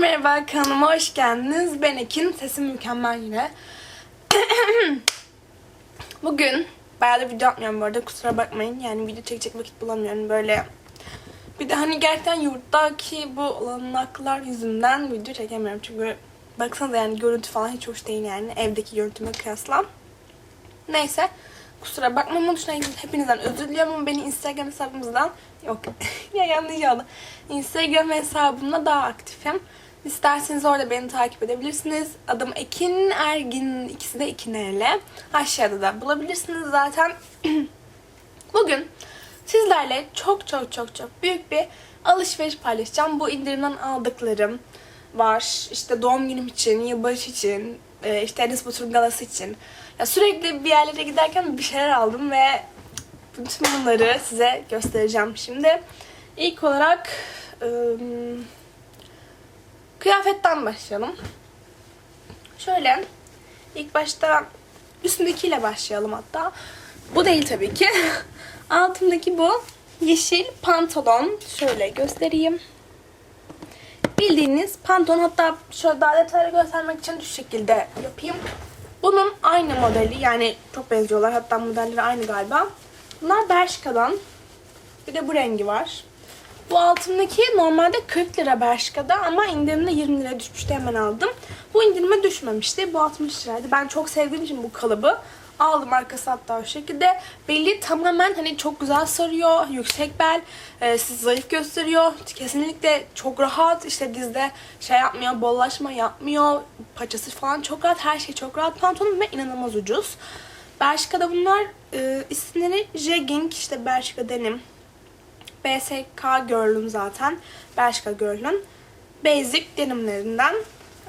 merhaba kanalıma hoş geldiniz. Ben Ekin. Sesim mükemmel yine. Bugün bayağı da video atmıyorum bu arada kusura bakmayın. Yani video çekecek vakit bulamıyorum böyle. Bir de hani gerçekten yurttaki bu olanaklar yüzünden video çekemiyorum. Çünkü baksanıza yani görüntü falan hiç hoş değil yani evdeki görüntüme kıyasla. Neyse. Kusura bakmayın bunun için hepinizden özür diliyorum ama beni Instagram hesabımızdan yok ya yanlış oldu. Instagram hesabımda daha aktifim. İsterseniz orada beni takip edebilirsiniz. Adım Ekin Ergin. ikisi de Ekin ile. Aşağıda da bulabilirsiniz zaten. Bugün sizlerle çok çok çok çok büyük bir alışveriş paylaşacağım. Bu indirimden aldıklarım var. İşte doğum günüm için, yılbaşı için, e, işte Enes Batur galası için. Ya sürekli bir yerlere giderken bir şeyler aldım ve bütün bunları size göstereceğim şimdi. İlk olarak ım, kıyafetten başlayalım. Şöyle ilk başta üstündekiyle başlayalım hatta. Bu değil tabii ki. Altındaki bu yeşil pantolon. Şöyle göstereyim. Bildiğiniz pantolon hatta şöyle daha detaylı göstermek için şu şekilde yapayım. Bunun aynı modeli yani çok benziyorlar hatta modelleri aynı galiba. Bunlar Bershka'dan. Bir de bu rengi var. Bu altındaki normalde 40 lira Bershka'da ama indirimde 20 lira düşmüştü hemen aldım. Bu indirime düşmemişti. Bu 60 liraydı. Ben çok sevdiğim için bu kalıbı aldım arkası hatta o şekilde. Belli tamamen hani çok güzel sarıyor. Yüksek bel. E, sizi zayıf gösteriyor. Kesinlikle çok rahat. işte dizde şey yapmıyor. Bollaşma yapmıyor. Paçası falan çok rahat. Her şey çok rahat pantolon ve inanılmaz ucuz. Bershka'da bunlar e, isimleri jegging işte Bershka denim. BSK Girl'ün zaten. Bershka Girl'ün. Basic denimlerinden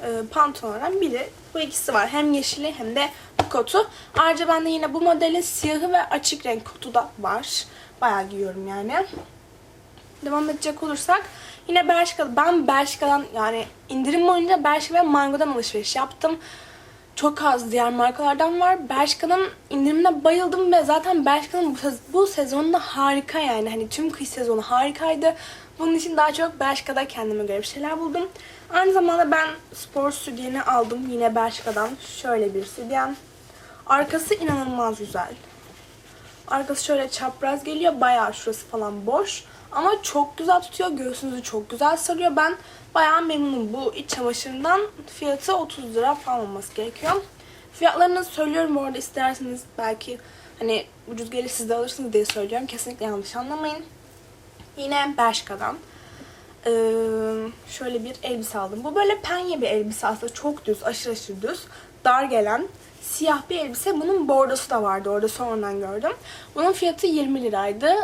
e, pantolonlardan biri. Bu ikisi var. Hem yeşili hem de bu kotu. Ayrıca bende yine bu modelin siyahı ve açık renk kotu da var. Bayağı giyiyorum yani. Devam edecek olursak yine Bershka. Ben Bershka'dan yani indirim boyunca Bershka ve Mango'dan alışveriş yaptım. Çok az diğer markalardan var. Bershka'nın indirimine bayıldım ve zaten Bershka'nın bu, bu sezonda harika yani. Hani tüm kış sezonu harikaydı. Bunun için daha çok Bershka'da kendime göre bir şeyler buldum. Aynı zamanda ben spor sütyeni aldım yine Bershka'dan. Şöyle bir sütyen. Arkası inanılmaz güzel. Arkası şöyle çapraz geliyor. Bayağı şurası falan boş. Ama çok güzel tutuyor. Göğsünüzü çok güzel sarıyor. Ben bayağı memnunum. Bu iç çamaşırından fiyatı 30 lira falan olması gerekiyor. Fiyatlarını söylüyorum bu arada isterseniz belki hani ucuz gelir siz de alırsınız diye söylüyorum. Kesinlikle yanlış anlamayın. Yine Bershka'dan. Ee, şöyle bir elbise aldım. Bu böyle penye bir elbise aslında çok düz, aşırı aşırı düz. Dar gelen siyah bir elbise. Bunun bordosu da vardı orada sonradan gördüm. Bunun fiyatı 20 liraydı.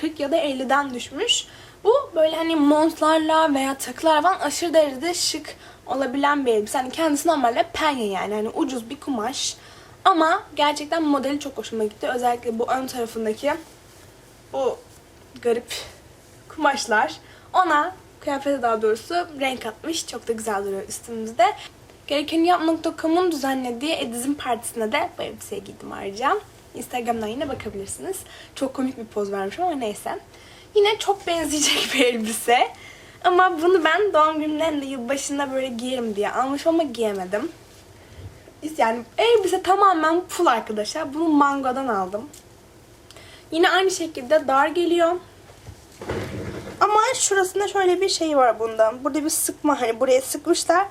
40 ya da 50'den düşmüş. Bu böyle hani montlarla veya takılar falan aşırı derecede şık olabilen bir elbise. Hani kendisi normalde penye yani. Hani ucuz bir kumaş. Ama gerçekten modeli çok hoşuma gitti. Özellikle bu ön tarafındaki bu garip kumaşlar ona kıyafete daha doğrusu renk atmış. Çok da güzel duruyor üstümüzde. Gerekeniyap.com'un düzenlediği Ediz'in partisine de bu elbiseyi giydim ayrıca. Instagram'dan yine bakabilirsiniz. Çok komik bir poz vermişim ama neyse. Yine çok benzeyecek bir elbise. Ama bunu ben doğum günümden de yılbaşında böyle giyerim diye almışım ama giyemedim. Yani elbise tamamen full arkadaşlar. Bunu Mango'dan aldım. Yine aynı şekilde dar geliyor. Ama şurasında şöyle bir şey var bundan. Burada bir sıkma hani buraya sıkmışlar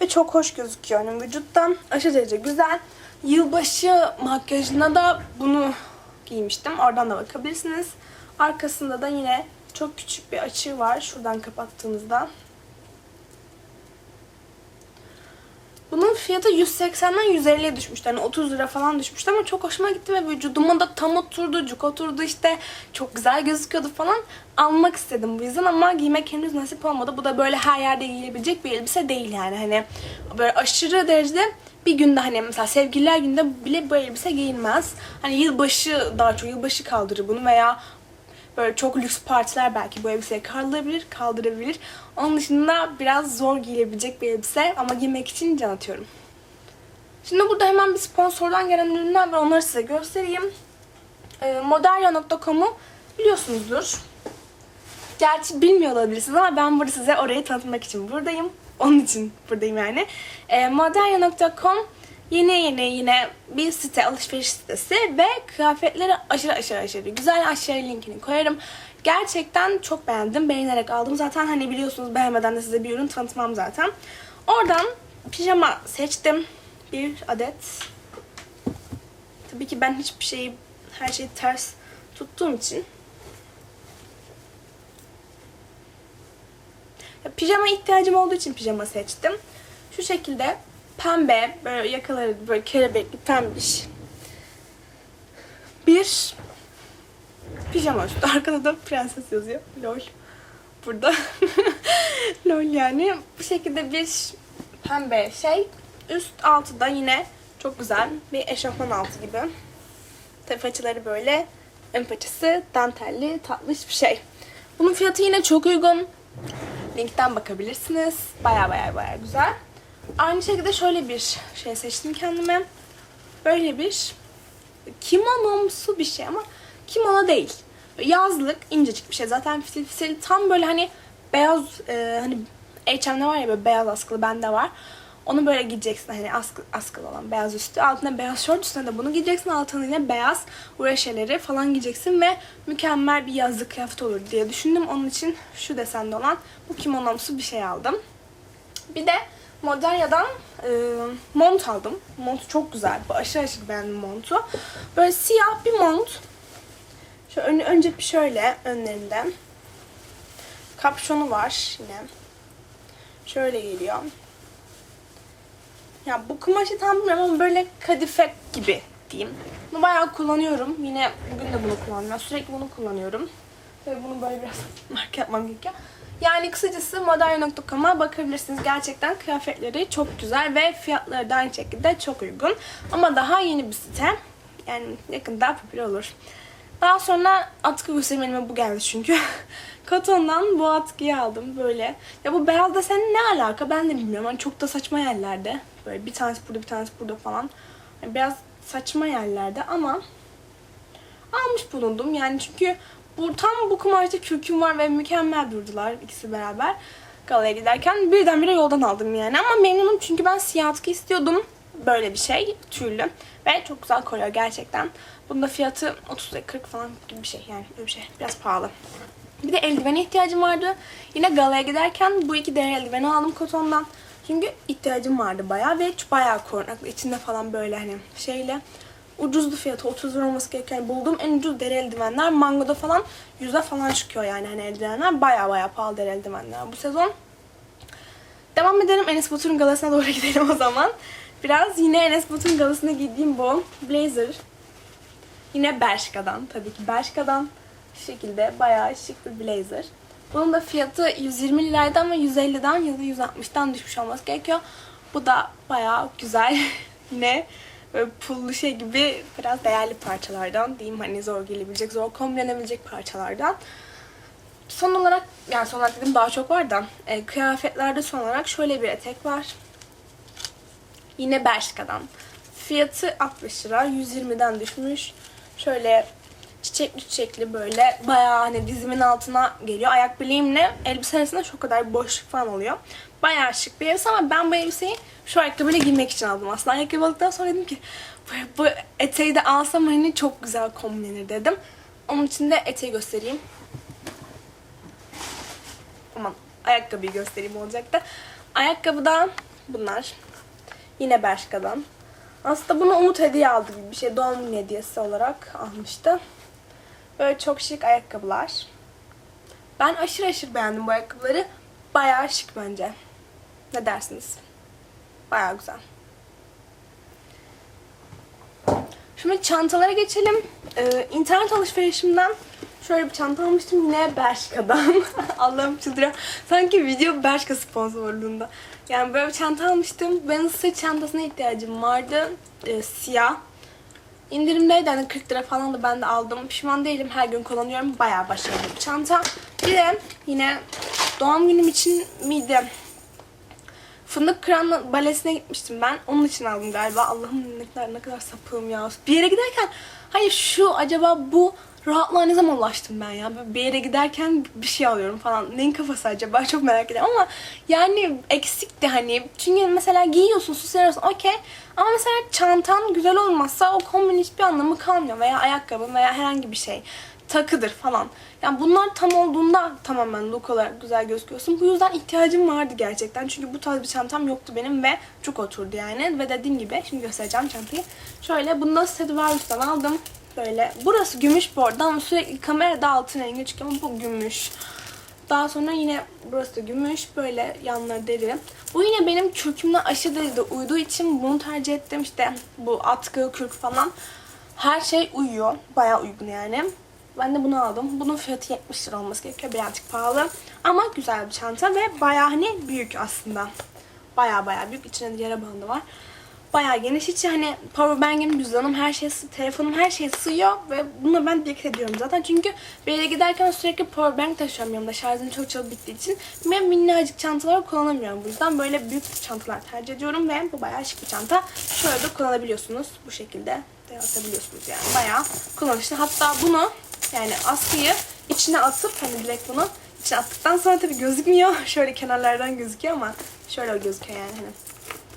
ve çok hoş gözüküyor hani vücuttan. Aşırı derece güzel. Yılbaşı makyajına da bunu giymiştim. Oradan da bakabilirsiniz. Arkasında da yine çok küçük bir açığı var. Şuradan kapattığınızda. Bunun fiyatı 180'den 150'ye düşmüştü. Hani 30 lira falan düşmüştü ama çok hoşuma gitti ve vücuduma da tam oturdu, cuk oturdu işte. Çok güzel gözüküyordu falan. Almak istedim bu yüzden ama giymek henüz nasip olmadı. Bu da böyle her yerde giyilebilecek bir elbise değil yani. Hani böyle aşırı derecede bir günde hani mesela sevgililer günde bile bu elbise giyilmez. Hani yılbaşı daha çok yılbaşı kaldırır bunu veya Böyle çok lüks partiler belki bu elbiseyi kaldırabilir, kaldırabilir. Onun dışında biraz zor giyilebilecek bir elbise ama giymek için can atıyorum. Şimdi burada hemen bir sponsordan gelen ürünler var. Onları size göstereyim. Moderya.com'u biliyorsunuzdur. Gerçi bilmiyor olabilirsiniz ama ben burada size orayı tanıtmak için buradayım. Onun için buradayım yani. E, yeni yeni yine bir site, alışveriş sitesi ve kıyafetleri aşırı aşırı aşırı güzel. Aşağıya linkini koyarım. Gerçekten çok beğendim. Beğenerek aldım. Zaten hani biliyorsunuz beğenmeden de size bir ürün tanıtmam zaten. Oradan pijama seçtim. Bir adet. Tabii ki ben hiçbir şeyi, her şeyi ters tuttuğum için Pijama ihtiyacım olduğu için pijama seçtim. Şu şekilde pembe, böyle yakaları böyle kelebekli pembiş. Bir pijama üstü. Arkada da prenses yazıyor. Lol. Burada. Lol yani. Bu şekilde bir pembe şey. Üst altı da yine çok güzel bir eşofman altı gibi. Tabii paçaları böyle. Ön paçası dantelli, tatlış bir şey. Bunun fiyatı yine çok uygun. Linkten bakabilirsiniz. Baya baya baya güzel. Aynı şekilde şöyle bir şey seçtim kendime. Böyle bir kimonomsu bir şey ama kimono değil. Yazlık, incecik bir şey. Zaten fitil fitil tam böyle hani beyaz e, hani H&M'de var ya böyle beyaz askılı bende var. Onu böyle giyeceksin hani askı, askılı olan beyaz üstü. Altına beyaz şort üstüne de bunu giyeceksin. Altına yine beyaz ureşeleri falan giyeceksin ve mükemmel bir yazlık kıyafet olur diye düşündüm. Onun için şu desende olan bu kimonomsu bir şey aldım. Bir de Moderya'dan e, mont aldım. Mont çok güzel. Aşırı aşırı beğendim montu. Böyle siyah bir mont. Şöyle ön- önce şöyle önlerinde. Kapşonu var yine. Şöyle geliyor. Ya bu kumaşı tam bilmiyorum ama böyle kadife gibi diyeyim. Bunu bayağı kullanıyorum. Yine bugün de bunu kullanıyorum. Sürekli bunu kullanıyorum. Ve bunu böyle biraz marka yapmam gerekiyor. Yani kısacası modern.com'a bakabilirsiniz. Gerçekten kıyafetleri çok güzel ve fiyatları da aynı şekilde çok uygun. Ama daha yeni bir site. Yani yakında popüler olur. Daha sonra atkı gösterime bu geldi çünkü. Koton'dan bu atkıyı aldım böyle. Ya bu beyaz desen ne alaka ben de bilmiyorum. Hani çok da saçma yerlerde. Böyle bir tanesi burada bir tanesi burada falan. Yani biraz saçma yerlerde ama almış bulundum. Yani çünkü bu tam bu kumaşta kürküm var ve mükemmel durdular ikisi beraber. Galaya giderken birdenbire yoldan aldım yani. Ama memnunum çünkü ben siyah atkı istiyordum. Böyle bir şey tüylü. Ve çok güzel koruyor gerçekten. Bunun da fiyatı 30 lira 40 falan gibi bir şey yani öyle bir şey. Biraz pahalı. Bir de eldivene ihtiyacım vardı. Yine galaya giderken bu iki deri eldiveni aldım kotondan. Çünkü ihtiyacım vardı bayağı ve bayağı korunaklı. İçinde falan böyle hani şeyle ucuzdu fiyatı 30 lira olması gereken bulduğum en ucuz deri eldivenler Mango'da falan 100'e falan çıkıyor yani hani eldivenler bayağı bayağı pahalı deri eldivenler bu sezon. Devam edelim Enes Batur'un galasına doğru gidelim o zaman. Biraz yine Enes Batur'un galasına giydiğim bu blazer. Yine Bershka'dan tabii ki Bershka'dan şu şekilde bayağı şık bir blazer. Bunun da fiyatı 120 liraydı ama 150'den ya da 160'tan düşmüş olması gerekiyor. Bu da bayağı güzel. Yine pullu şey gibi biraz değerli parçalardan diyeyim hani zor gelebilecek, zor kombinlenebilecek parçalardan. Son olarak, yani son olarak dedim daha çok var da e, kıyafetlerde son olarak şöyle bir etek var. Yine Bershka'dan. Fiyatı 60 lira, 120'den düşmüş. Şöyle çiçekli çiçekli böyle bayağı hani dizimin altına geliyor. Ayak bileğimle elbise arasında çok kadar boşluk falan oluyor. Bayağı şık bir elbise ama ben bu elbiseyi şu ayakkabıyla giymek için aldım aslında. Ayakkabı aldıktan sonra dedim ki bu, bu eteği de alsam hani çok güzel kombinlenir dedim. Onun için de eteği göstereyim. Aman ayakkabıyı göstereyim olacak da. Ayakkabıdan bunlar. Yine Bershka'dan. Aslında bunu Umut hediye aldı bir şey. Doğum günü hediyesi olarak almıştı. Böyle çok şık ayakkabılar. Ben aşırı aşırı beğendim bu ayakkabıları. Bayağı şık bence. Ne dersiniz? Bayağı güzel. Şimdi çantalara geçelim. Ee, internet alışverişimden şöyle bir çanta almıştım yine Bershka'dan. Allah'ım çıldırıyorum. Sanki video Bershka sponsorluğunda. Yani böyle bir çanta almıştım. Benim sırt çantasına ihtiyacım vardı. Ee, siyah. İndirimdeydi hani 40 lira falan da ben de aldım. Pişman değilim her gün kullanıyorum. Bayağı başarılı bir çanta. Bir de yine doğum günüm için miydi? Fındık Kıran balesine gitmiştim ben. Onun için aldım galiba. Allah'ım ne kadar, ne kadar sapığım ya. Bir yere giderken hayır şu acaba bu rahatlığa ne zaman ulaştım ben ya? Bir yere giderken bir şey alıyorum falan. Neyin kafası acaba? Çok merak ediyorum ama yani eksikti hani. Çünkü mesela giyiyorsun, süsleniyorsun okey. Ama mesela çantan güzel olmazsa o kombinin hiçbir anlamı kalmıyor. Veya ayakkabın veya herhangi bir şey. Takıdır falan. Yani bunlar tam olduğunda tamamen look olarak güzel gözüküyorsun. Bu yüzden ihtiyacım vardı gerçekten. Çünkü bu tarz bir çantam yoktu benim ve çok oturdu yani. Ve dediğim gibi şimdi göstereceğim çantayı. Şöyle bunu da Stradivarius'tan aldım. Böyle. Burası gümüş bu arada ama sürekli kamerada altın rengi çıkıyor ama bu gümüş. Daha sonra yine burası da gümüş. Böyle yanları deri. Bu yine benim kürkümle aşırı derecede uyduğu için bunu tercih ettim. İşte bu atkı, kürk falan. Her şey uyuyor. Bayağı uygun yani. Ben de bunu aldım. Bunun fiyatı 70 lira olması gerekiyor. Birazcık pahalı. Ama güzel bir çanta ve bayağı hani büyük aslında. Bayağı bayağı büyük. İçinde de yara bandı var. Bayağı geniş. Hiç hani powerbank'im, cüzdanım, her şey, telefonum her şey sığıyor ve bunu ben dikkat ediyorum zaten. Çünkü bir yere giderken sürekli powerbank taşıyorum yanımda. Şarjım çok çabuk bittiği için. Ve minnacık çantaları kullanamıyorum. Bu yüzden böyle büyük çantalar tercih ediyorum ve bu bayağı şık bir çanta. Şöyle de kullanabiliyorsunuz. Bu şekilde de atabiliyorsunuz yani. Bayağı kullanışlı. Hatta bunu yani askıyı içine atıp hani direkt bunu içine attıktan sonra tabii gözükmüyor. Şöyle kenarlardan gözüküyor ama şöyle gözüküyor yani hani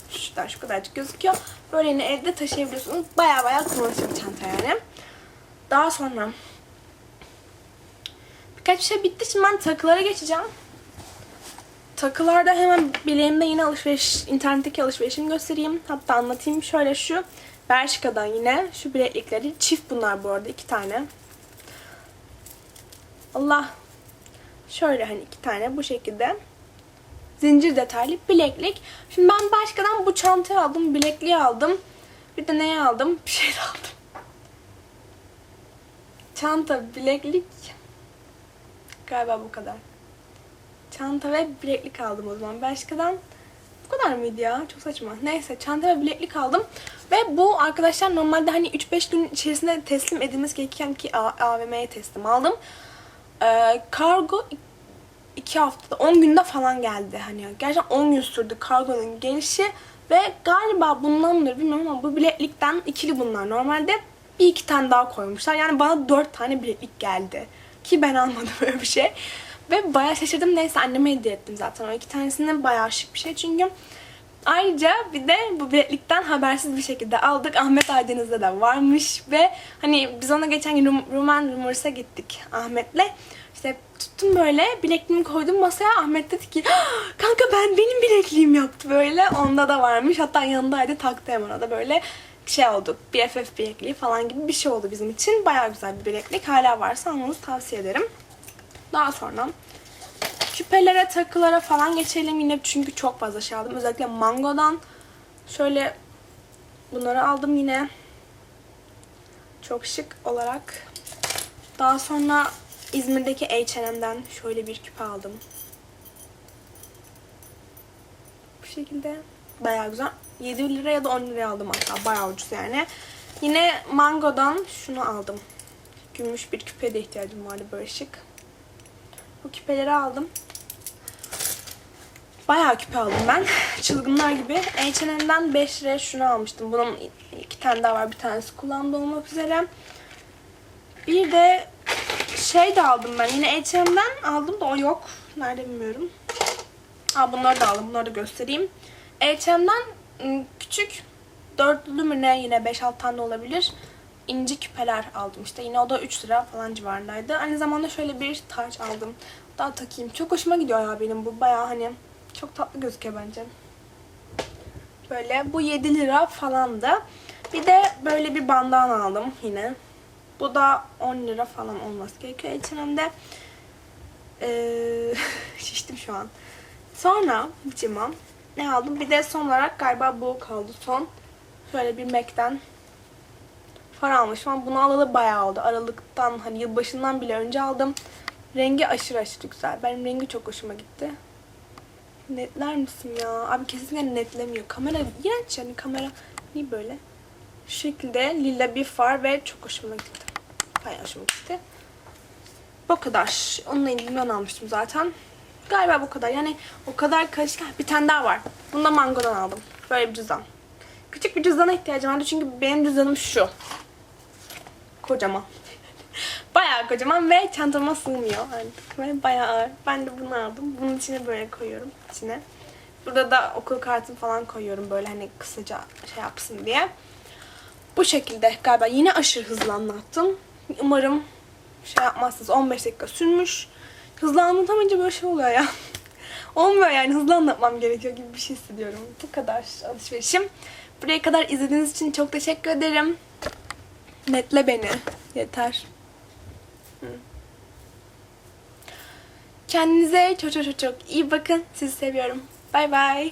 şuradan şu kadarcık gözüküyor. Böyle yine evde taşıyabiliyorsunuz. Baya baya kullanışlı bir çanta yani. Daha sonra birkaç şey bitti. Şimdi ben takılara geçeceğim. Takılarda hemen bileğimde yine alışveriş, internetteki alışverişimi göstereyim. Hatta anlatayım. Şöyle şu Bershka'dan yine şu bileklikleri. Çift bunlar bu arada. iki tane. Allah. Şöyle hani iki tane bu şekilde zincir detaylı bileklik. Şimdi ben başkadan bu çantayı aldım, bilekliği aldım. Bir de neyi aldım? Bir şey aldım. Çanta, bileklik. Galiba bu kadar. Çanta ve bileklik aldım o zaman. Başkadan bu kadar mıydı ya? Çok saçma. Neyse çanta ve bileklik aldım. Ve bu arkadaşlar normalde hani 3-5 gün içerisinde teslim edilmesi gereken ki AVM'ye teslim aldım. Ee, kargo 2 haftada 10 günde falan geldi. Hani gerçekten 10 gün sürdü kargonun gelişi ve galiba bundan mıdır bilmiyorum ama bu bileklikten ikili bunlar. Normalde bir iki tane daha koymuşlar. Yani bana 4 tane bileklik geldi. Ki ben almadım öyle bir şey. Ve bayağı şaşırdım. Neyse anneme hediye ettim zaten. O iki tanesini bayağı şık bir şey. Çünkü ayrıca bir de bu bileklikten habersiz bir şekilde aldık. Ahmet Aydeniz'de de varmış. Ve hani biz ona geçen gün Rum- Rumen Rumors'a gittik Ahmet'le. İşte tuttum böyle bilekliğimi koydum masaya. Ahmet dedi ki "Ah, kanka ben benim bilekliğim yaptı böyle. Onda da varmış. Hatta yanındaydı taktı hemen da böyle şey olduk. BFF bilekliği falan gibi bir şey oldu bizim için. Bayağı güzel bir bileklik. Hala varsa almanızı tavsiye ederim. Daha sonra küpelere, takılara falan geçelim yine çünkü çok fazla şey aldım. Özellikle Mango'dan şöyle bunları aldım yine. Çok şık olarak. Daha sonra İzmir'deki H&M'den şöyle bir küpe aldım. Bu şekilde bayağı güzel. 7 lira ya da 10 liraya aldım hatta. Bayağı ucuz yani. Yine Mango'dan şunu aldım. Gümüş bir küpeye de ihtiyacım vardı böyle şık. Bu küpeleri aldım. Bayağı küpe aldım ben. Çılgınlar gibi. H&M'den 5 liraya şunu almıştım. Bunun iki tane daha var. Bir tanesi kullandı olmak üzere. Bir de şey de aldım ben. Yine H&M'den aldım da o yok. Nerede bilmiyorum. Aa bunları da aldım. Bunları da göstereyim. H&M'den ım, küçük dörtlü mü ne yine 5-6 tane olabilir. İnci küpeler aldım işte. Yine o da 3 lira falan civarındaydı. Aynı zamanda şöyle bir taç aldım. Daha takayım. Çok hoşuma gidiyor ya benim bu. Baya hani çok tatlı gözüküyor bence. Böyle bu 7 lira falandı. Bir de böyle bir bandana aldım yine. Bu da 10 lira falan olması gerekiyor H&M'de. Ee, şiştim şu an. Sonra bıçıma ne aldım? Bir de son olarak galiba bu kaldı son. Şöyle bir MAC'den far almışım ama bunu alalı bayağı oldu. Aralıktan hani yılbaşından bile önce aldım. Rengi aşırı aşırı güzel. Benim rengi çok hoşuma gitti. Netler misin ya? Abi kesinlikle netlemiyor. Kamera iğrenç yani kamera. Niye böyle? Şu şekilde lila bir far ve çok hoşuma gitti. Bayağı hoşuma gitti. Bu kadar. Onunla ilgili ben almıştım zaten. Galiba bu kadar. Yani o kadar karışık. Bir tane daha var. Bunu da Mango'dan aldım. Böyle bir cüzdan. Küçük bir cüzdana ihtiyacım vardı çünkü benim cüzdanım şu. Kocaman. Bayağı kocaman ve çantama sığmıyor artık. Ve bayağı ağır. Ben de bunu aldım. Bunun içine böyle koyuyorum. içine. Burada da okul kartımı falan koyuyorum böyle hani kısaca şey yapsın diye. Bu şekilde galiba yine aşırı hızlı anlattım. Umarım şey yapmazsınız. 15 dakika sürmüş. Hızlı anlatamayınca böyle şey oluyor ya. Olmuyor yani hızlı anlatmam gerekiyor gibi bir şey hissediyorum. Bu kadar alışverişim. Buraya kadar izlediğiniz için çok teşekkür ederim. Netle beni. Yeter. Kendinize çok çok çok çok iyi bakın. Sizi seviyorum. Bay bay.